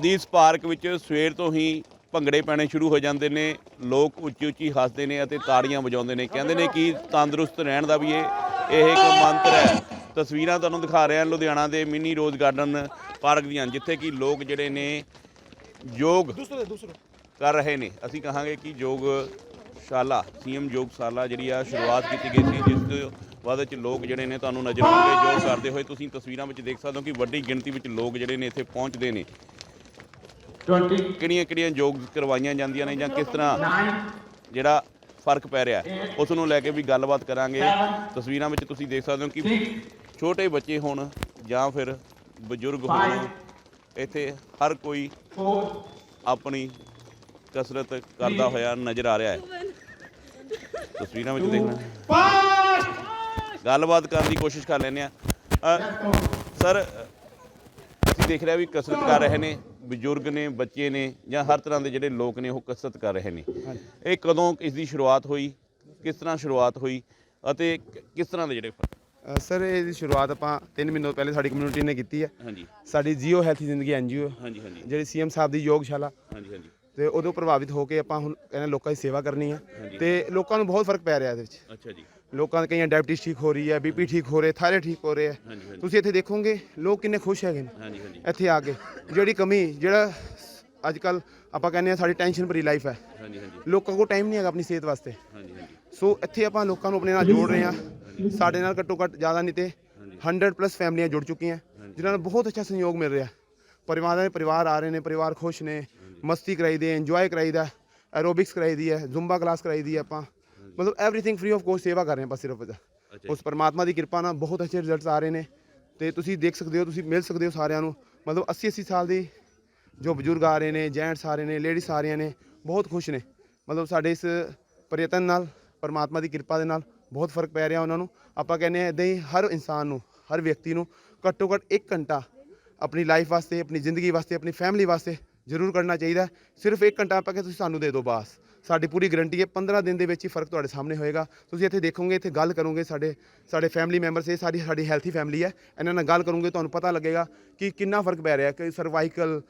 ਦੀ ਇਸ ਪਾਰਕ ਵਿੱਚ ਸਵੇਰ ਤੋਂ ਹੀ ਭੰਗੜੇ ਪੈਣੇ ਸ਼ੁਰੂ ਹੋ ਜਾਂਦੇ ਨੇ ਲੋਕ ਉੱਚੀ ਉੱਚੀ ਹੱਸਦੇ ਨੇ ਅਤੇ ਤਾੜੀਆਂ ਵਜਾਉਂਦੇ ਨੇ। ਕਹਿੰਦੇ ਨੇ ਕਿ ਤੰਦਰੁਸਤ ਰਹਿਣ ਦਾ ਵੀ ਇਹ ਇਹ ਇੱਕ ਮੰਤਰ ਹੈ। ਤਸਵੀਰਾਂ ਤੁਹਾਨੂੰ ਦਿਖਾ ਰਿਹਾ ਲੁਧਿਆਣਾ ਦੇ ਮਿਨੀ ਰੋਜ਼ ਗਾਰਡਨ ਪਾਰਕ ਦੀਆਂ ਜਿੱਥੇ ਕਿ ਲੋਕ ਜਿਹੜੇ ਨੇ ਯੋਗ ਕਰ ਰਹੇ ਨੇ। ਅਸੀਂ ਕਹਾਂਗੇ ਕਿ ਯੋਗ ਸ਼ਾਲਾ ਸੀਐਮ ਯੋਗ ਸ਼ਾਲਾ ਜਿਹੜੀ ਆ ਸ਼ੁਰੂਆਤ ਕੀਤੀ ਗਈ ਸੀ ਜਿਸ ਤੋਂ ਬਾਅਦ ਵਿੱਚ ਲੋਕ ਜਿਹੜੇ ਨੇ ਤੁਹਾਨੂੰ ਨਜ਼ਰ ਆਉਣਗੇ ਯੋਗ ਕਰਦੇ ਹੋਏ ਤੁਸੀਂ ਤਸਵੀਰਾਂ ਵਿੱਚ ਦੇਖ ਸਕਦੇ ਹੋ ਕਿ ਵੱਡੀ ਗਿਣਤੀ ਵਿੱਚ ਲੋਕ ਜਿਹੜੇ ਨੇ ਇੱਥੇ ਪਹੁੰਚਦੇ ਨੇ। 20, ਕਿਹੜੀਆਂ ਕਿਹੜੀਆਂ ਯੋਗ ਕਰਵਾਈਆਂ ਜਾਂਦੀਆਂ ਨੇ ਜਾਂ ਕਿਸ ਤਰ੍ਹਾਂ 9, ਜਿਹੜਾ ਫ਼ਰਕ ਪੈ ਰਿਹਾ ਉਸ ਨੂੰ ਲੈ ਕੇ ਵੀ ਗੱਲਬਾਤ ਕਰਾਂਗੇ। ਤਸਵੀਰਾਂ ਵਿੱਚ ਤੁਸੀਂ ਦੇਖ ਸਕਦੇ ਹੋ ਕਿ 6, ਛੋਟੇ ਬੱਚੇ ਹੋਣ ਜਾਂ ਫਿਰ ਬਜ਼ੁਰਗ ਹੋਣ ਇੱਥੇ ਹਰ ਕੋਈ 4, ਆਪਣੀ ਕਸਰਤ ਕਰਦਾ ਹੋਇਆ ਨਜ਼ਰ ਆ ਰਿਹਾ ਹੈ। ਤਸਵੀਰਾਂ ਵਿੱਚ ਦੇਖਣਾ 5. ਗੱਲਬਾਤ ਕਰਨ ਦੀ ਕੋਸ਼ਿਸ਼ ਕਰ ਲੈਂਦੇ ਆ ਸਰ ਅਸੀਂ ਦੇਖ ਰਿਹਾ ਵੀ ਕਸਰਤ ਕਰ ਰਹੇ ਨੇ ਬਜ਼ੁਰਗ ਨੇ ਬੱਚੇ ਨੇ ਜਾਂ ਹਰ ਤਰ੍ਹਾਂ ਦੇ ਜਿਹੜੇ ਲੋਕ ਨੇ ਉਹ ਕਸਰਤ ਕਰ ਰਹੇ ਨੇ। ਇਹ ਕਦੋਂ ਇਸ ਦੀ ਸ਼ੁਰੂਆਤ ਹੋਈ? ਕਿਸ ਤਰ੍ਹਾਂ ਸ਼ੁਰੂਆਤ ਹੋਈ? ਅਤੇ ਕਿਸ ਤਰ੍ਹਾਂ ਦੇ ਜਿਹੜੇ ਸਰ ਇਹਦੀ ਸ਼ੁਰੂਆਤ ਆਪਾਂ 3 ਮਹੀਨੇ ਪਹਿਲੇ ਸਾਡੀ ਕਮਿਊਨਿਟੀ ਨੇ ਕੀਤੀ ਹੈ। ਹਾਂਜੀ। ਸਾਡੀ ਜੀਓ ਹੈਲਥੀ ਜ਼ਿੰਦਗੀ ਐਨਜੀਓ ਹਾਂਜੀ ਹਾਂਜੀ। ਜਿਹੜੀ ਸੀਐਮ ਸਾਹਿਬ ਦੀ ਯੋਗਸ਼ਾਲਾ। ਹਾਂਜੀ ਹਾਂਜੀ। ਤੇ ਉਦੋਂ ਪ੍ਰਭਾਵਿਤ ਹੋ ਕੇ ਆਪਾਂ ਹੁਣ ਇਹਨਾਂ ਲੋਕਾਂ ਦੀ ਸੇਵਾ ਕਰਨੀ ਹੈ। ਹਾਂਜੀ। ਤੇ ਲੋਕਾਂ ਨੂੰ ਬਹੁਤ ਫ਼ਰਕ ਪੈ ਰਿਹਾ ਇਹਦੇ ਵਿੱਚ। ਅੱਛਾ ਜੀ। ਲੋਕਾਂ ਦੇ ਕਈਆਂ ਡਾਇਬਟੀਜ਼ ਠੀਕ ਹੋ ਰਹੀ ਹੈ ਬੀਪੀ ਠੀਕ ਹੋ ਰਿਹਾ ਥਾਇਰਾਇਡ ਠੀਕ ਹੋ ਰਿਹਾ ਹੈ। ਤੁਸੀਂ ਇੱਥੇ ਦੇਖੋਗੇ ਲੋਕ ਕਿੰਨੇ ਖੁਸ਼ ਹੈਗੇ ਨੇ। ਇੱਥੇ ਆ ਕੇ ਜਿਹੜੀ ਕਮੀ ਜਿਹੜਾ ਅੱਜ ਕੱਲ ਆਪਾਂ ਕਹਿੰਦੇ ਆ ਸਾਡੀ ਟੈਨਸ਼ਨ ਭਰੀ ਲਾਈਫ ਹੈ। ਲੋਕਾਂ ਕੋਲ ਟਾਈਮ ਨਹੀਂ ਹੈਗਾ ਆਪਣੀ ਸਿਹਤ ਵਾਸਤੇ। ਸੋ ਇੱਥੇ ਆਪਾਂ ਲੋਕਾਂ ਨੂੰ ਆਪਣੇ ਨਾਲ ਜੋੜ ਰਹੇ ਹਾਂ। ਸਾਡੇ ਨਾਲ ਘੱਟੋ ਘੱਟ ਜ਼ਿਆਦਾ ਨਹੀਂ ਤੇ 100 ਪਲੱਸ ਫੈਮਲੀਆਂ ਜੁੜ ਚੁੱਕੀਆਂ। ਜਿਨ੍ਹਾਂ ਨੂੰ ਬਹੁਤ ਅੱਛਾ ਸਹਿਯੋਗ ਮਿਲ ਰਿਹਾ। ਪਰਿਵਾਰਾਂ ਦੇ ਪਰਿਵਾਰ ਆ ਰਹੇ ਨੇ ਪਰਿਵਾਰ ਖੁਸ਼ ਨੇ ਮਸਤੀ ਕਰਾਈਦੀ ਹੈ ਇੰਜੋਏ ਕਰਾਈਦਾ ਐਰੋਬਿਕਸ ਕਰਾਈਦੀ ਹੈ ਜ਼ੁੰਬਾ ਕਲਾਸ ਕਰਾਈਦੀ ਹੈ ਆਪਾਂ। ਮਤਲਬ ਐਵਰੀਥਿੰਗ ਫ੍ਰੀ ਆਫ ਕੋਸਟ ਸੇਵਾ ਕਰ ਰਹੇ ਹਾਂ ਬਸ ਸਿਰਫ ਉਸ ਪਰਮਾਤਮਾ ਦੀ ਕਿਰਪਾ ਨਾਲ ਬਹੁਤ ਅੱਛੇ ਰਿਜ਼ਲਟਸ ਆ ਰਹੇ ਨੇ ਤੇ ਤੁਸੀਂ ਦੇਖ ਸਕਦੇ ਹੋ ਤੁਸੀਂ ਮਿਲ ਸਕਦੇ ਹੋ ਸਾਰਿਆਂ ਨੂੰ। ਮਤਲਬ 80 80 ਸਾਲ ਦੀ ਜੋ ਬਜ਼ੁਰਗ ਆ ਰਹੇ ਨੇ ਜੈਂਟਸ ਆ ਰਹੇ ਨੇ ਲੇਡੀਜ਼ ਆ ਰਹੀਆਂ ਨੇ ਬਹੁਤ ਖੁਸ਼ ਨੇ। ਮਤਲਬ ਸਾਡੇ ਇਸ ਪ੍ਰਯਤਨ ਨਾਲ ਪਰਮਾਤਮਾ ਦੀ ਕਿਰਪਾ ਦੇ ਨਾਲ ਬਹੁਤ ਫ਼ਰਕ ਪੈ ਰਿਹਾ ਉਹਨਾਂ ਨੂੰ। ਆਪਾਂ ਕਹਿੰਦੇ ਆ ਇਦਾਂ ਹੀ ਹਰ ਇਨਸਾਨ ਨੂੰ ਹਰ ਵਿਅਕਤੀ ਨੂੰ ਘੱਟੋ ਘੱਟ 1 ਘੰਟਾ ਆਪਣੀ ਲਾਈਫ ਵਾਸਤੇ ਆਪਣੀ ਜ਼ਿੰਦਗੀ ਵਾਸਤੇ ਆਪਣੀ ਫੈਮਿਲੀ ਵਾਸਤੇ ਜ਼ਰੂਰ ਕਰਨਾ ਚਾਹੀਦਾ। ਸਿਰਫ 1 ਘੰਟਾ ਆਪਾਂ ਕਿ ਤੁਸੀਂ ਸਾਨੂੰ ਦੇ ਦਿਓ ਬਾਸ। ਸਾਡੀ ਪੂਰੀ ਗਰੰਟੀ ਹੈ 15 ਦਿਨ ਦੇ ਵਿੱਚ ਹੀ ਫ਼ਰਕ ਤੁਹਾਡੇ ਸਾਹਮਣੇ ਹੋਏਗਾ। ਤੁਸੀਂ ਇੱਥੇ ਦੇਖੋਗੇ, ਇੱਥੇ ਗੱਲ ਕਰੋਗੇ, ਸਾਡੇ ਸਾਡੇ ਫੈਮਿਲੀ ਮੈਂਬਰਸ ਇਹ ਸਾਡੀ ਸਾਡੀ ਹੈਲਥੀ ਫੈਮਿਲੀ ਹੈ। ਇਹਨਾਂ ਨਾਲ ਗੱਲ ਕਰੋਗੇ, ਤੁਹਾਨੂੰ ਪਤਾ ਲੱਗੇਗਾ ਕਿ ਕਿੰਨਾ ਫ਼ਰਕ ਪੈ ਰਿਹਾ ਕਿ ਸਰਵਾਈਕਲ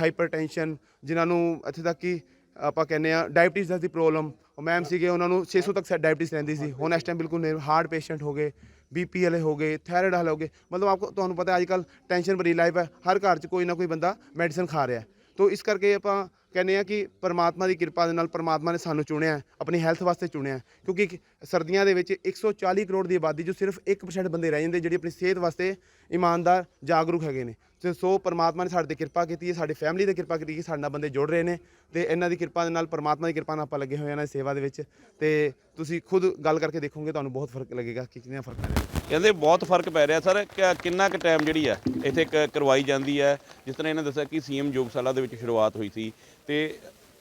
ਹਾਈਪਰਟੈਂਸ਼ਨ ਜਿਨ੍ਹਾਂ ਨੂੰ ਇੱਥੇ ਤੱਕ ਕਿ ਆਪਾਂ ਕਹਿੰਦੇ ਆ ਡਾਇਬਟੀਜ਼ ਦੀ ਪ੍ਰੋਬਲਮ ਉਹ ਮੈਮ ਸੀਗੇ, ਉਹਨਾਂ ਨੂੰ 600 ਤੱਕ ਡਾਇਬਟੀਜ਼ ਰਹਿੰਦੀ ਸੀ। ਹੁਣ ਇਸ ਟਾਈਮ ਬਿਲਕੁਲ ਹਾਰਟ ਪੇਸ਼ੈਂਟ ਹੋ ਗਏ ਬੀਪੀ ਵਾਲੇ ਹੋ ਗਏ ਥਾਇਰਾਇਡ ਵਾਲੇ ਹੋ ਗਏ। ਮਤਲਬ ਆਪਕੋ, ਤੁਹਾਨੂੰ ਪਤਾ ਅੱਜ ਕੱਲ ਟੈਨਸ਼ਨ ਭਰੀ ਲਾਈਫ ਹੈ, ਹਰ ਘਰ 'ਚ ਕੋਈ ਨਾ ਕੋਈ ਬੰਦਾ ਮੈਡੀਸਨ ਖਾ ਰਿਹਾ ਹੈ। ਤੋ ਇਸ ਕਰਕੇ ਆਪਾਂ ਕਹਿੰਦੇ ਆ ਕਿ ਪਰਮਾਤਮਾ ਦੀ ਕਿਰਪਾ ਦੇ ਨਾਲ ਪਰਮਾਤਮਾ ਨੇ ਸਾਨੂੰ ਚੁਣਿਆ ਆਪਣੀ ਹੈਲਥ ਵਾਸਤੇ ਚੁਣਿਆ ਕਿਉਂਕਿ ਸਰਦੀਆਂ ਦੇ ਵਿੱਚ 140 ਕਰੋੜ ਦੀ ਆਬਾਦੀ ਜੋ ਸਿਰਫ 1% ਬੰਦੇ ਰਹਿ ਜਾਂਦੇ, ਜਿਹੜੀ ਆਪਣੀ ਸਿਹਤ ਵਾਸਤੇ ਇਮਾਨਦਾਰ, ਜਾਗਰੂਕ ਹੈਗੇ ਨੇ। ਤੇ ਸੋ ਪਰਮਾਤਮਾ ਨੇ ਸਾਡੇ ਤੇ ਕਿਰਪਾ ਕੀਤੀ ਹੈ, ਸਾਡੀ ਫੈਮਿਲੀ ਤੇ ਕਿਰਪਾ ਕੀਤੀ ਕਿ ਸਾਡੇ ਨਾਲ ਬੰਦੇ ਜੁੜ ਰਹੇ ਨੇ ਤੇ ਇਹਨਾਂ ਦੀ ਕਿਰਪਾ ਦੇ ਨਾਲ, ਪਰਮਾਤਮਾ ਦੀ ਕਿਰਪਾ ਨਾਲ ਆਪਾਂ ਲੱਗੇ ਹੋਏ ਹਾਂ ਇਹਨਾਂ ਦੀ ਸੇਵਾ ਦੇ ਵਿੱਚ। ਤੇ ਤੁਸੀਂ ਖੁਦ ਗੱਲ ਕਰਕੇ ਦੇਖੋਗੇ, ਤੁਹਾਨੂੰ ਬਹੁਤ ਫ਼ਰਕ ਲੱਗੇਗਾ ਕਿ ਕਿੰਨਾ ਫ਼ਰਕ ਪੈ ਕਹਿੰਦੇ ਬਹੁਤ ਫ਼ਰਕ ਪੈ ਰਿਹਾ ਸਰ ਕਿੰਨਾ ਕੁ ਟਾਈਮ ਜਿਹੜੀ ਹੈ, ਇੱਥੇ ਕ- ਕਰਵਾਈ ਜਾਂਦੀ ਹੈ। ਜਿਸ ਤਰ੍ਹਾਂ ਇਹਨਾਂ ਦੱਸਿਆ ਕਿ ਸੀਐਮ ਯੋਗਸ਼ਾਲਾ ਦੇ ਵਿੱਚ ਸ਼ੁਰੂਆਤ ਹੋਈ ਸੀ। ਤੇ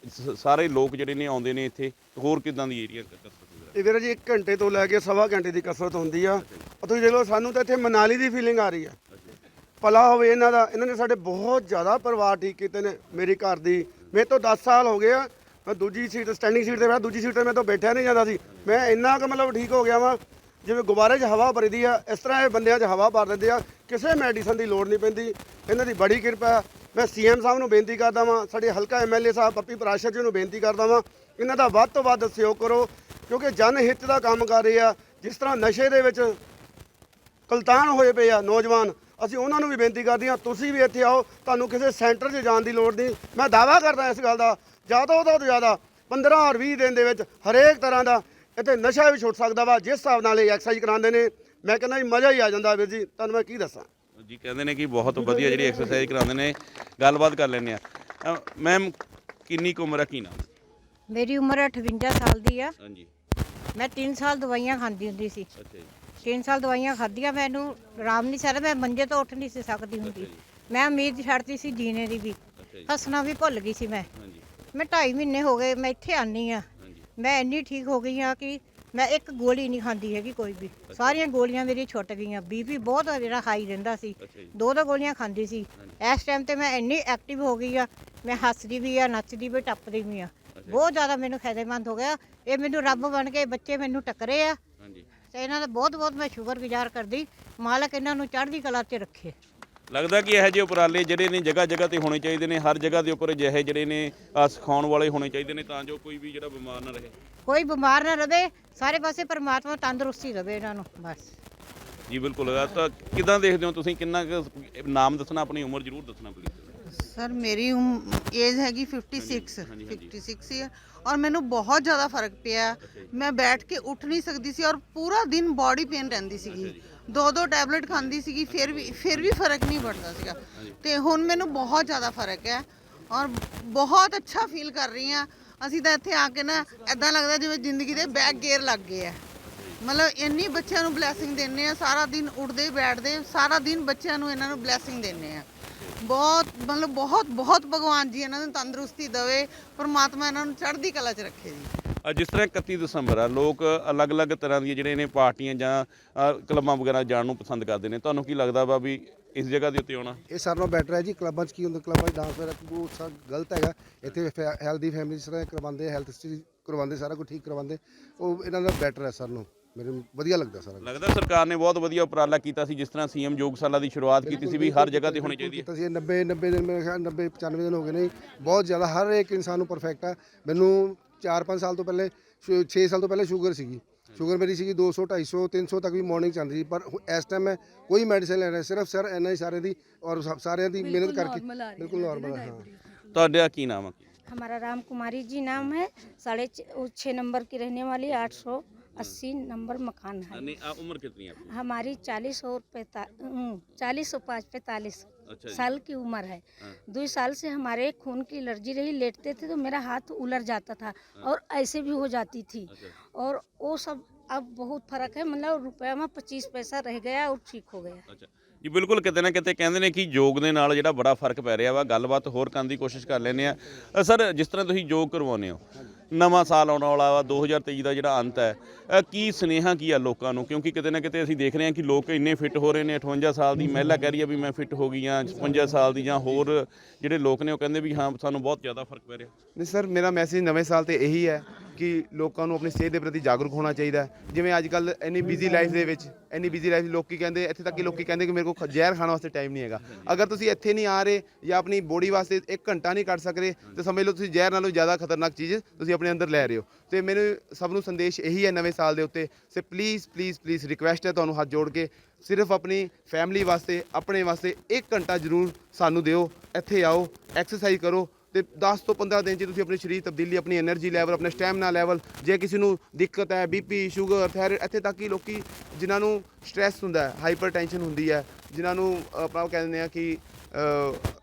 ਸ- ਸਾਰੇ ਲੋਕ ਜਿਹੜੇ ਨੇ ਆਉਂਦੇ ਨੇ ਇੱਥੇ, ਹੋਰ ਕਿਦਾਂ ਦੀ ਏਰੀਆ ਕਸਰਤ ਇਹ ਵੀਰ ਜੀ 1 ਘੰਟੇ ਤੋਂ ਲੈ ਕੇ ਸਵਾ ਘੰਟੇ ਦੀ ਕਸਰਤ ਹੁੰਦੀ ਆ। ਉਹ ਤੁਸੀਂ ਦੇਖ ਲਓ, ਸਾਨੂੰ ਤਾਂ ਇੱਥੇ ਮਨਾਲੀ ਦੀ ਫੀਲਿੰਗ ਆ ਰਹੀ ਆ। ਭਲਾ ਹੋਵੇ ਇਹਨਾਂ ਦਾ, ਇਹਨਾਂ ਨੇ ਸਾਡੇ ਬਹੁਤ ਜ਼ਿਆਦਾ ਪਰਿਵਾਰ ਠੀਕ ਕੀਤੇ ਨੇ, ਮੇਰੀ ਘਰ ਦੀ। ਮੇਰੇ ਤੋਂ 10 ਸਾਲ ਹੋ ਗਏ ਆ, ਮੈਂ ਦੂਜੀ ਸੀਟ ਸਟੈਂਡਿੰਗ ਸੀਟ ਤੇ ਬੈਠਾ ਦੂਜੀ ਸੀਟ ਤੇ ਮੈਂ ਤੋਂ ਬੈਠਿਆ ਨਹੀਂ ਜਾਂਦਾ ਸੀ। ਮੈਂ ਇੰਨਾ ਕੁ ਮਤਲਬ ਠੀਕ ਹੋ ਗਿਆ ਵਾਂ, ਜਿਵੇਂ ਗੁਬਾਰੇ 'ਚ ਹਵਾ ਭਰਦੀ ਆ, ਇਸ ਤਰ੍ਹਾਂ ਇਹ ਬੰਦਿਆਂ 'ਚ ਹਵਾ ਭਰ ਦਿੰਦੇ ਆ, ਕਿਸੇ ਮੈਡੀਸਨ ਦੀ ਲੋੜ ਨਹੀਂ ਪੈਂਦੀ। ਇਹਨਾਂ ਦੀ ਬੜੀ ਕਿਰਪਾ ਹੈ। ਮੈਂ ਸੀਐਮ ਸਾਹਿਬ ਨੂੰ ਬੇਨਤੀ ਕਰਦਾ ਵਾਂ, ਸਾਡੇ ਹਲਕਾ ਐਮਐਲਏ ਸਾਹਿਬ, ਪੱਪੀ ਪਰਾਸ਼ਰ ਜੀ ਨੂੰ ਬੇਨਤੀ ਕਰਦਾ ਵਾਂ, ਇਹਨਾਂ ਦਾ ਵੱਧ ਤੋਂ ਵੱਧ ਸਹਿਯੋਗ ਕਰੋ, ਕਿਉਂਕਿ ਜਨ ਹਿੱਤ ਦਾ ਕੰਮ ਕਰ ਰਹੇ ਆ, ਜਿਸ ਤਰ੍ਹਾਂ ਨਸ਼ੇ ਦੇ ਵਿੱਚ ਕਲਤਾਨ ਹੋਏ ਪਏ ਆ ਨੌਜਵਾਨ, ਅਸੀਂ ਉਹਨਾਂ ਨੂੰ ਵੀ ਬੇਨਤੀ ਕਰਦੇ ਹਾਂ, ਤੁਸੀਂ ਵੀ ਇੱਥੇ ਆਓ, ਤੁਹਾਨੂੰ ਕਿਸੇ ਸੈਂਟਰ 'ਚ ਜਾਣ ਦੀ ਲੋੜ ਨਹੀਂ। ਮੈਂ ਦਾਅਵਾ ਕਰਦਾ ਇਸ ਗੱਲ ਦਾ, ਜ਼ਿਆਦਾ ਤੋਂ ਜ਼ਿਆਦਾ 15 ਔਰ 20 ਦਿਨ ਦੇ ਵਿੱਚ ਹਰੇਕ ਤਰ੍ਹਾਂ ਦਾ ਇੱਥੇ ਨਸ਼ਾ ਵੀ ਛੁੱਟ ਸਕਦਾ ਵਾ, ਜਿਸ ਹਿਸਾਬ ਨਾਲ ਇਹ ਐਕਸਰਸਾਈਜ਼ ਕਰਾਉਂਦੇ ਨੇ। ਮੈਂ ਕਹਿੰਦਾ ਜੀ, ਮਜ਼ਾ ਹੀ ਆ ਜਾਂਦਾ ਵੀਰ ਜੀ, ਤੁਹਾਨੂੰ ਮੈਂ ਕੀ ਦੱਸਾਂ? ਜੀ ਕਹਿੰਦੇ ਨੇ ਕਿ ਬਹੁਤ ਵਧੀਆ ਜਿਹੜੀ ਐਕਸਰਸਾਈਜ਼ ਕਰਾਉਂਦੇ ਨੇ ਗੱਲਬਾਤ ਕਰ ਲੈਂਦੇ ਆ। ਮੈਮ ਕਿੰਨੀ ਕੁ ਉਮਰ ਹੈ ਕੀ ਨਾਮ? ਮੇਰੀ ਉਮਰ 58 ਸਾਲ ਦੀ ਆ। ਹਾਂਜੀ। ਮੈਂ 3 ਸਾਲ ਦਵਾਈਆਂ ਖਾਂਦੀ ਹੁੰਦੀ ਸੀ। ਅੱਛਾ ਜੀ। 3 ਸਾਲ ਦਵਾਈਆਂ ਖਾਧੀਆਂ ਮੈਨੂੰ ਆਰਾਮ ਨਹੀਂ ਸੀ ਮੈਂ ਮੰਜੇ ਤੋਂ ਉੱਠ ਨਹੀਂ ਸੀ ਸਕਦੀ ਹੁੰਦੀ। ਮੈਂ ਉਮੀਦ ਛੱਡਤੀ ਸੀ ਜੀਣੇ ਦੀ ਵੀ। ਹੱਸਣਾ ਵੀ ਭੁੱਲ ਗਈ ਸੀ ਮੈਂ। ਹਾਂਜੀ। ਮੈਂ 2.5 ਮਹੀਨੇ ਹੋ ਗਏ ਮੈਂ ਇੱਥੇ ਆਨੀ ਆ। ਮੈਂ ਇੰਨੀ ਠੀਕ ਹੋ ਗਈ ਆ ਕਿ ਮੈਂ ਇੱਕ ਗੋਲੀ ਨਹੀਂ ਖਾਂਦੀ ਹੈਗੀ ਕੋਈ ਵੀ। ਸਾਰੀਆਂ ਗੋਲੀਆਂ ਮੇਰੀ ਛੁੱਟ ਗਈਆਂ। ਬੀਪੀ ਬਹੁਤ ਜਿਹੜਾ ਹਾਈ ਰਹਿੰਦਾ ਸੀ। ਅੱਛਾ ਜੀ। ਦੋ ਦੋ ਗੋਲੀਆਂ ਖਾਂਦੀ ਸੀ। ਇਸ ਟਾਈਮ ਤੇ ਮੈਂ ਇੰਨੀ ਐਕਟਿਵ ਹੋ ਗਈ ਆ ਮੈਂ ਹੱਸਦੀ ਵੀ ਆ ਨੱਚਦੀ ਵੀ ਟੱਪਦੀ ਵੀ ਆ। ਬਹੁਤ ਜ਼ਿਆਦਾ ਮੈਨੂੰ ਫਾਇਦੇਮੰਦ ਹੋ ਗਿਆ। ਇਹ ਮੈਨੂੰ ਰੱਬ ਬਣ ਕੇ ਬੱਚੇ ਮੈਨੂੰ ਟੱਕਰੇ ਆ। ਹਾਂਜੀ। ਤੇ ਇਹਨਾਂ ਦਾ ਬਹੁਤ ਬਹੁਤ ਮੈਂ ਸ਼ੁਕਰਗੁਜ਼ਾਰ ਕਰਦੀ। ਮਾਲਕ ਇਹਨਾਂ ਨੂੰ ਚੜ੍ਹਦੀ ਕਲਾ 'ਚ ਰੱਖੇ। ਲੱਗਦਾ ਕਿ ਇਹੋ ਜਿਹੇ ਉਪਰਾਲੇ ਜਿਹੜੇ ਨੇ ਜਗ੍ਹਾ ਜਗ੍ਹਾ ਤੇ ਹੋਣੇ ਚਾਹੀਦੇ ਨੇ ਹਰ ਜਗ੍ਹਾ ਦੇ ਉੱਪਰ ਅਜਿਹੇ ਜਿਹੜੇ ਨੇ ਅ, ਸਿਖਾਉਣ ਵਾਲੇ ਹੋਣੇ ਚਾਹੀਦੇ ਨੇ ਤਾਂ ਜੋ ਕੋਈ ਵੀ ਜਿਹੜਾ ਬਿਮਾਰ ਨਾ ਰਹੇ। ਕੋਈ ਬਿਮਾਰ ਨਾ ਰਵੇ ਸਾਰੇ ਪਾਸੇ ਪਰਮਾਤਮਾ ਤੰਦਰੁਸਤੀ ਰਵੇ ਇਹਨਾਂ ਨੂੰ ਬਸ। ਜੀ ਬਿਲਕੁਲ। ਅ, ਤਾਂ ਕਿਦਾਂ ਦੇਖਦੇ ਹੋ ਤੁਸੀਂ? ਕਿੰਨਾ ਕੁ ਨਾਮ ਦੱਸਣਾ ਆਪਣੀ ਉਮਰ ਜ਼ਰੂਰ ਦੱਸਣਾ ਪਲੀਜ਼ ਸਰ ਮੇਰੀ ਏਜ ਹੈਗੀ 56 56 ਇਅਰ ਔਰ ਮੈਨੂੰ ਬਹੁਤ ਜ਼ਿਆਦਾ ਫ਼ਰਕ ਪਿਆ। ਮੈਂ ਬੈਠ ਕੇ ਉੱਠ ਨਹੀਂ ਸਕਦੀ ਸੀ ਔਰ ਪੂਰਾ ਦਿਨ ਬਾਡੀ ਪੇਨ ਰਹਿੰਦੀ ਸੀਗੀ। ਦੋ ਦੋ ਟੈਬਲੇਟ ਖਾਂਦੀ ਸੀਗੀ ਫਿਰ ਵੀ ਫਿਰ ਵੀ ਫ਼ਰਕ ਨਹੀਂ ਪੜਦਾ ਸੀਗਾ। ਤੇ ਹੁਣ ਮੈਨੂੰ ਬਹੁਤ ਜ਼ਿਆਦਾ ਫ਼ਰਕ ਹੈ ਔਰ ਬਹੁਤ ਅੱਛਾ ਫੀਲ ਕਰ ਰਹੀ ਹਾਂ। ਅਸੀਂ ਤਾਂ ਇੱਥੇ ਆ ਕੇ ਨਾ ਐਦਾਂ ਲੱਗਦਾ ਜਿਵੇਂ ਜ਼ਿੰਦਗੀ ਦੇ ਬੈਕ ਗੇਅਰ ਲੱਗ ਗਏ ਆ। ਮਤਲਬ ਇੰਨੀ ਬੱਚਿਆਂ ਨੂੰ ਬਲੇਸਿੰਗ ਦਿੰਨੇ ਆ ਸਾਰਾ ਦਿਨ ਉੱਠਦੇ ਬੈਠਦੇ ਸਾਰਾ ਦਿਨ ਬੱਚਿਆਂ ਨੂੰ ਇਹਨਾਂ ਨੂੰ ਬਲੇਸਿੰਗ ਦਿੰਨੇ ਆ ਬਹੁਤ ਮਤਲਬ ਬਹੁਤ ਬਹੁਤ ਭਗਵਾਨ ਜੀ ਇਹਨਾਂ ਨੂੰ ਤੰਦਰੁਸਤੀ ਦੇਵੇ ਪਰਮਾਤਮਾ ਇਹਨਾਂ ਨੂੰ ਚੜ੍ਹਦੀ ਕਲਾ 'ਚ ਰੱਖੇ ਜੀ। ਜਿਸ ਤਰ੍ਹਾਂ 31 ਦਸੰਬਰ ਆ ਲੋਕ ਅਲੱਗ-ਅਲੱਗ ਤਰ੍ਹਾਂ ਦੀਆਂ ਜਿਹੜੇ ਨੇ ਪਾਰਟੀਆਂ ਜਾਂ ਕਲੱਬਾਂ ਵਗੈਰਾ ਜਾਣ ਨੂੰ ਪਸੰਦ ਕਰਦੇ ਨੇ। ਤੁਹਾਨੂੰ ਕੀ ਲੱਗਦਾ ਵਾ ਵੀ ਇਸ ਜਗ੍ਹਾ ਦੇ ਉੱਤੇ ਆਉਣਾ? ਇਹ ਸਾਰਿਆਂ ਨਾਲੋਂ ਬੈਟਰ ਹੈ ਜੀ ਕਲੱਬਾਂ 'ਚ ਕੀ ਹੁੰਦਾ ਕਲੱਬਾਂ 'ਚ ਡਾਂਸ ਵਗੈਰਾ ਉਹ ਸਭ ਗਲਤ ਹੈਗਾ। ਇੱਥੇ ਹੈਲਦੀ ਫੈਮਿਲੀ ਤਰ੍ਹਾਂ ਕਰਵਾਉਂਦੇ ਹੈਲਥ ਕਰਵਾਉਂਦੇ ਸਾਰਾ ਕੁਝ ਠੀਕ ਕਰਵਾਉਂਦੇ ਉਹ ਇਹਨਾਂ ਦਾ ਬੈਟਰ ਹੈ ਸਾਨੂੰ ਮੈਨੂੰ ਵਧੀਆ ਲੱਗਦਾ ਸਾਰਾ। ਲੱਗਦਾ ਸਰਕਾਰ ਨੇ ਬਹੁਤ ਵਧੀਆ ਉਪਰਾਲਾ ਕੀਤਾ ਸੀ ਜਿਸ ਤਰ੍ਹਾਂ ਸੀਐਮ ਯੋਗਸ਼ਾਲਾ ਦੀ ਸ਼ੁਰੂਆਤ ਕੀਤੀ ਸੀ ਵੀ ਹਰ ਜਗ੍ਹਾ ਤੇ ਹੋਣੀ ਚਾਹੀਦੀ ਹੈ। ਕੀਤਾ ਸੀ 90 90 ਦਿਨ ਮੇਰੇ ਖਿਆਲ 90 95 ਦਿਨ ਹੋ ਗਏ ਨੇ। ਬਹੁਤ ਜ਼ਿਆਦਾ ਹਰ ਇੱਕ ਇਨਸਾਨ ਨੂੰ ਪਰਫੈਕਟ ਆ। ਮੈਨੂੰ 4-5 ਸਾਲ ਤੋਂ ਪਹਿਲੇ 6 ਸਾਲ ਤੋਂ ਪਹਿਲੇ ਸ਼ੂਗਰ ਸੀਗੀ ਸ਼ੂਗਰ ਮੇਰੀ ਸੀਗੀ 200 250 300 ਤੱਕ ਵੀ ਮਾਰਨਿੰਗ ਚੱਲਦੀ ਸੀ ਪਰ ਹੁ- ਇਸ ਟਾਈਮ ਮੈਂ ਕੋਈ ਮੈਡੀਸਿਨ ਲੈ ਰਿਹਾ ਸਿਰਫ ਸਰ ਇੰਨਾ ਹੀ ਸਾਰੇ ਦੀ ਔਰ ਸਭ- ਸਾਰਿਆਂ ਦੀ ਮਿਹਨਤ ਕਰਕੇ ਬਿਲਕੁਲ ਨਾਰਮਲ ਹਾਂ ਤੁਹਾਡਾ ਕੀ ਨਾਮ ਆ हमारा राम कुमारी जी नाम है साढ़े छ- वो छः नंबर की रहने वाली आठ सौ अस्सी नंबर मकान है ਨਹੀਂ ਆ ਉਮਰ ਕਿੰਨੀ ਹੈ ਆਪਣੀ हमारी चालीस और चालीस और पाँच पैंतालीस अच्छा जी। साल की उम्र है हाँ। दो साल से हमारे खून की एलर्जी रही लेटते थे तो मेरा हाथ उलट जाता था और ऐसे भी हो जाती थी और वो सब अब बहुत फर्क है मतलब रुपया में पच्चीस पैसा रह गया और ठीक हो गया ਅੱਛਾ ਜੀ ਬਿਲਕੁਲ ਕਿਤੇ ਨਾ ਕਿਤੇ ਕਹਿੰਦੇ ਨੇ ਕਿ ਯੋਗ ਦੇ ਨਾਲ ਜਿਹੜਾ ਬੜਾ ਫਰਕ ਪੈ ਰਿਹਾ ਵਾ ਗੱਲਬਾਤ ਹੋਰ ਕਰਨ ਦੀ ਕੋਸ਼ਿਸ਼ ਕਰ ਲੈਂਦੇ ਆ ਅ, ਸਰ ਜਿਸ ਤਰ੍ਹਾਂ ਤੁਸੀਂ ਯੋਗ ਕਰਵਾਉਂਦੇ ਹੋ ਨਵਾਂ ਸਾਲ ਆਉਣ ਵਾਲਾ ਵਾ 2023 ਦਾ ਜਿਹੜਾ ਅੰਤ ਹੈ ਕੀ ਸੁਨੇਹਾ ਕੀ ਆ ਲੋਕਾਂ ਨੂੰ? ਕਿਉਂਕਿ ਕਿਤੇ ਨਾ ਕਿਤੇ ਅਸੀਂ ਦੇਖ ਰਹੇ ਹਾਂ ਕਿ ਲੋਕ ਇੰਨੇ ਫਿੱਟ ਹੋ ਰਹੇ ਨੇ 58 ਸਾਲ ਦੀ ਮਹਿਲਾ ਕਹਿ ਰਹੀ ਹੈ ਵੀ ਮੈਂ ਫਿੱਟ ਹੋ ਗਈ ਹਾਂ 55 ਸਾਲ ਦੀ ਜਾਂ ਹੋਰ ਜਿਹੜੇ ਲੋਕ ਨੇ ਉਹ ਕਹਿੰਦੇ ਵੀ ਹਾਂ, ਸਾਨੂੰ ਬਹੁਤ ਜ਼ਿਆਦਾ ਫ਼ਰਕ ਪੈ ਰਿਹਾ। ਨਹੀਂ ਸਰ, ਮੇਰਾ ਮੈਸੇਜ ਨਵੇਂ ਸਾਲ ਤੇ ਇਹੀ ਹੈ ਕਿ ਲੋਕਾਂ ਨੂੰ ਆਪਣੀ ਸਿਹਤ ਦੇ ਪ੍ਰਤੀ ਜਾਗਰੂਕ ਹੋਣਾ ਚਾਹੀਦਾ ਹੈ। ਜਿਵੇਂ ਅੱਜ ਕੱਲ ਇੰਨੀ ਬਿਜ਼ੀ ਲਾਈਫ ਦੇ ਵਿੱਚ ਇੰਨੀ ਬਿਜ਼ੀ ਲਾਈਫ ਲੋਕੀ ਕਹਿੰਦੇ ਇੱਥੇ ਤੱਕ ਕਿ ਲੋਕੀ ਕਹਿੰਦੇ ਕਿ ਮੇਰੇ ਕੋਲ ਖ- ਜ਼ਹਿਰ ਖਾਣ ਵਾਸਤੇ ਟਾਈਮ ਨਹੀਂ ਹੈਗਾ। ਅਗਰ ਤੁਸੀਂ ਇੱਥੇ ਨਹੀਂ ਆ ਰਹੇ ਜਾਂ ਆਪਣੀ ਬੋਡੀ ਵਾਸਤੇ 1 ਘੰਟਾ ਨਹੀਂ ਕੱਢ ਸਕਦੇ ਤੇ ਸਮਝ ਲਓ ਤੁਸੀਂ ਜ਼ਹਿਰ ਨਾਲੋਂ ਜ਼ਿਆਦਾ ਖਤਰਨਾਕ ਚੀਜ਼ ਤੁਸੀਂ ਆਪਣੇ ਅੰਦਰ ਲੈ ਰਹੇ ਹੋ। ਤੇ ਮੈਨੂੰ ਸਭ ਨੂੰ ਸੰਦੇਸ਼ ਇਹੀ ਹੈ ਨਵੇਂ ਸਾਲ ਦੇ ਉੱਤੇ say please please please request ਹੈ ਤੁਹਾਨੂੰ ਹੱਥ ਜੋੜ ਕੇ ਸਿਰਫ ਆਪਣੀ ਫੈਮਿਲੀ ਵਾਸਤੇ ਆਪਣੇ ਵਾਸਤੇ 1 ਘੰਟਾ ਜ਼ਰੂਰ ਸਾਨੂੰ ਦਿਓ ਇੱਥੇ ਆਓ ਐਕਸਰਸਾਈਜ਼ ਕਰੋ ਤੇ 10 ਤੋਂ 15 ਦਿਨ 'ਚ ਤੁਸੀਂ ਆਪਣੇ ਸਰੀਰ ਤਬਦੀਲੀ, ਆਪਣੀ એનર્ਜੀ ਲੈਵਲ ਆਪਣੇ ਸਟੈਮਿਨਾ ਲੈਵਲ ਜੇ ਕਿਸੇ ਨੂੰ ਦਿੱਕਤ ਹੈ ਬੀਪੀ ਸ਼ੂਗਰ ਥਾਇਰਾਇਡ ਇੱਥੇ ਤੱਕ ਕਿ ਲੋਕੀ ਜਿਨ੍ਹਾਂ ਨੂੰ ਸਟ्रेस ਹੁੰਦਾ ਹੈ ਹਾਈਪਰਟੈਂਸ਼ਨ ਹੁੰਦੀ ਹੈ, ਜਿਨ੍ਹਾਂ ਨੂੰ ਆਪਾਂ ਕਹਿੰਦੇ ਆ ਕਿ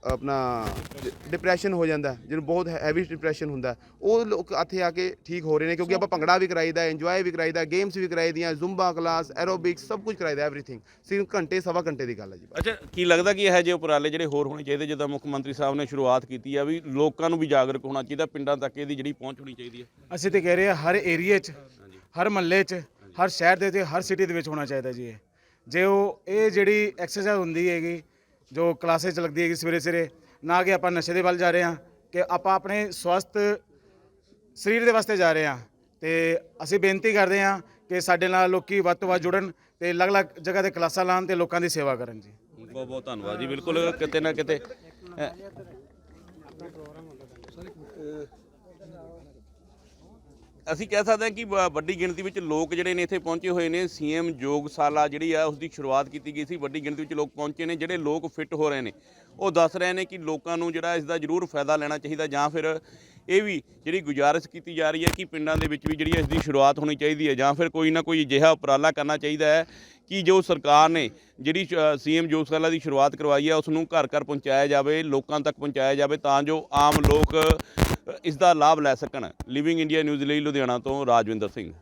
ਆਪਣਾ ਡਿਪਰੈਸ਼ਨ ਹੋ ਜਾਂਦਾ ਜਿਹਨੂੰ ਬਹੁਤ ਹੈਵੀ ਡਿਪਰੈਸ਼ਨ ਹੁੰਦਾ। ਉਹ ਲੋਕ ਇੱਥੇ ਆ ਕੇ ਠੀਕ ਹੋ ਰਹੇ ਨੇ ਕਿਉਂਕਿ ਆਪਾਂ ਭੰਗੜਾ ਵੀ ਕਰਾਈਦਾ ਇੰਜੋਏ ਵੀ ਕਰਾਈਦਾ ਗੇਮਸ ਵੀ ਕਰਾਈਦੀਆਂ ਜ਼ੁੰਬਾ ਕਲਾਸ ਐਰੋਬਿਕਸ ਸਭ ਕੁਝ ਕਰਾਈਦਾ ਐਵਰੀਥਿੰਗ ਸਿਰਫ ਘੰਟੇ ਸਵਾ ਘੰਟੇ ਦੀ ਗੱਲ ਹੈ ਜੀ ਅੱਛਾ ਕੀ ਲੱਗਦਾ ਕਿ ਇਹੋ ਜਿਹੇ ਉਪਰਾਲੇ ਜਿਹੜੇ ਹੋਰ ਹੋਣੇ ਚਾਹੀਦੇ ਜਿੱਦਾਂ ਮੁੱਖ ਮੰਤਰੀ ਸਾਹਿਬ ਨੇ ਸ਼ੁਰੂਆਤ ਕੀਤੀ ਆ ਵੀ ਲੋਕਾਂ ਨੂੰ ਵੀ ਜਾਗਰੂਕ ਹੋਣਾ ਚਾਹੀਦਾ ਪਿੰਡਾਂ ਤੱਕ ਇਹਦੀ ਜਿਹੜੀ ਪਹੁੰਚ ਹੋਣੀ ਚਾਹੀਦੀ ਹੈ ਅਸੀਂ ਤੇ ਕਹਿ ਰਹੇ ਹਾਂ ਹਰ ਏਰੀਏ 'ਚ ਹਰ ਮਹੱਲੇ 'ਚ ਹਰ ਸ਼ਹਿਰ ਦੇ ਤੇ ਹਰ ਸਿਟੀ ਦੇ ਵਿੱਚ ਹੋਣਾ ਚਾਹੀਦਾ ਜੀ ਇਹ। ਜੇ ਉਹ ਇਹ ਜਿਹੜੀ ਐਕਸਰਸਾਈਜ਼ ਹੁੰਦੀ ਹੈਗੀ ਜੋ ਕਲਾਸਿਸ 'ਚ ਲੱਗਦੀ ਹੈਗੀ ਸਵੇਰੇ ਸਵੇਰੇ, ਨਾ ਕਿ ਆਪਾਂ ਨਸ਼ੇ ਦੇ ਵੱਲ ਜਾ ਰਹੇ ਹਾਂ, ਕਿ ਆਪਾਂ ਆਪਣੇ ਸਵਸਥ ਸਰੀਰ ਦੇ ਵਾਸਤੇ ਜਾ ਰਹੇ ਹਾਂ। ਤੇ ਅਸੀਂ ਬੇਨਤੀ ਕਰਦੇ ਹਾਂ ਕਿ ਸਾਡੇ ਨਾਲ ਲੋਕੀ ਵੱਧ ਤੋਂ ਵੱਧ ਜੁੜਨ ਤੇ ਅਲੱਗ-ਅਲੱਗ ਜਗ੍ਹਾ ਤੇ ਕਲਾਸਾਂ ਲਾਉਣ ਤੇ ਲੋਕਾਂ ਦੀ ਸੇਵਾ ਕਰਨ ਜੀ। ਬਹੁਤ ਬਹੁਤ ਧੰਨਵਾਦ ਜੀ, ਬਿਲਕੁਲ ਕਿਤੇ ਨਾ ਕਿਤੇ ਅਸੀਂ ਕਹਿ ਸਕਦੇ ਹਾਂ ਕਿ ਵ- ਵੱਡੀ ਗਿਣਤੀ ਵਿੱਚ ਲੋਕ ਜਿਹੜੇ ਨੇ ਇੱਥੇ ਪਹੁੰਚੇ ਹੋਏ ਨੇ। ਸੀਐਮ ਯੋਗਸ਼ਾਲਾ ਜਿਹੜੀ ਆ ਉਸ ਦੀ ਸ਼ੁਰੂਆਤ ਕੀਤੀ ਗਈ ਸੀ। ਵੱਡੀ ਗਿਣਤੀ ਵਿੱਚ ਲੋਕ ਪਹੁੰਚੇ ਨੇ, ਜਿਹੜੇ ਲੋਕ ਫਿੱਟ ਹੋ ਰਹੇ ਨੇ। ਉਹ ਦੱਸ ਰਹੇ ਨੇ ਕਿ ਲੋਕਾਂ ਨੂੰ ਜਿਹੜਾ ਇਸ ਦਾ ਜ਼ਰੂਰ ਫਾਇਦਾ ਲੈਣਾ ਚਾਹੀਦਾ ਜਾਂ ਫਿਰ ਇਹ ਵੀ ਜਿਹੜੀ ਗੁਜ਼ਾਰਿਸ਼ ਕੀਤੀ ਜਾ ਰਹੀ ਹੈ ਕਿ ਪਿੰਡਾਂ ਦੇ ਵਿੱਚ ਵੀ ਜਿਹੜੀ ਇਸ ਦੀ ਸ਼ੁਰੂਆਤ ਹੋਣੀ ਚਾਹੀਦੀ ਹੈ ਜਾਂ ਫਿਰ ਕੋਈ ਨਾ ਕੋਈ ਅਜਿਹਾ ਉਪਰਾਲਾ ਕਰਨਾ ਚਾਹੀਦਾ ਹੈ ਕਿ ਜੋ ਸਰਕਾਰ ਨੇ ਜਿਹੜੀ ਸੀਐਮ ਯੋਗਸ਼ਾਲਾ ਦੀ ਸ਼ੁਰੂਆਤ ਕਰਵਾਈ ਹੈ ਉਸ ਨੂੰ ਘਰ ਘਰ ਪਹੁੰਚਾਇਆ ਜਾਵੇ, ਲੋਕਾਂ ਤੱਕ ਪਹੁੰਚਾਇਆ ਜਾਵੇ ਤਾਂ ਜੋ ਆਮ ਲੋਕ ਇਸ ਦਾ ਲਾਭ ਲੈ ਸਕਣ। ਲਿਵਿੰਗ ਇੰਡੀਆ ਨਿਊਜ਼ ਲਈ ਲੁਧਿਆਣਾ ਤੋਂ ਰਾਜਵਿੰਦਰ ਸਿੰਘ।